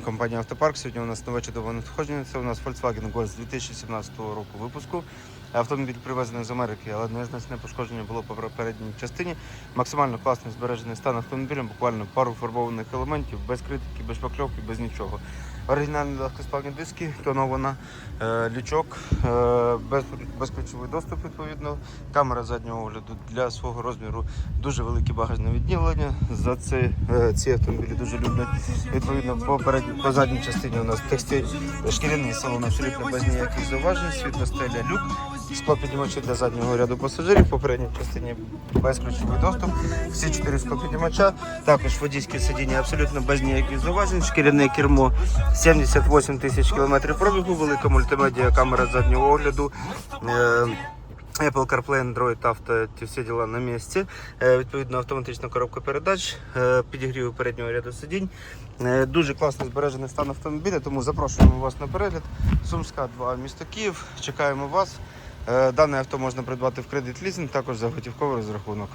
Компанія Автопарк. Сьогодні у нас нове чудове надходження. Це у нас Volkswagen Golf з 2017 року випуску. Автомобіль привезений з Америки, але незначне пошкодження було по передній частині. Максимально класний збережений стан автомобіля, буквально пару фарбованих елементів, без критики, без шпакльовки, без нічого. Оригінальні легкосплавні диски, тонована, е, лючок, е, без, безключовий доступ відповідно. Камера заднього огляду для свого розміру дуже велике багажне відділення. За це е, ці автомобілі дуже люблять. Відповідно, по, по задній частині у нас текстиль, шкіряний салон абсолютно без ніяких зауважень, світлостеля, люк, склопіднімачі для заднього ряду пасажирів, по передній частині безключовий доступ, всі чотири склопіднімача, також водійське сидіння абсолютно без ніяких зауважень, шкіряне кермо 78 тисяч кілометрів пробігу, велика мультимедіа камера заднього огляду. Е, Apple CarPlay, Android Auto, ті всі діла на місці. Е, Відповідно, автоматична коробка передач, е, підігрів переднього ряду сидінь. Дуже класно збережений стан автомобіля, тому запрошуємо вас на перегляд. Сумська 2, місто Київ. Чекаємо вас. Дане авто можна придбати в кредит лізинг, також за готівковий розрахунок.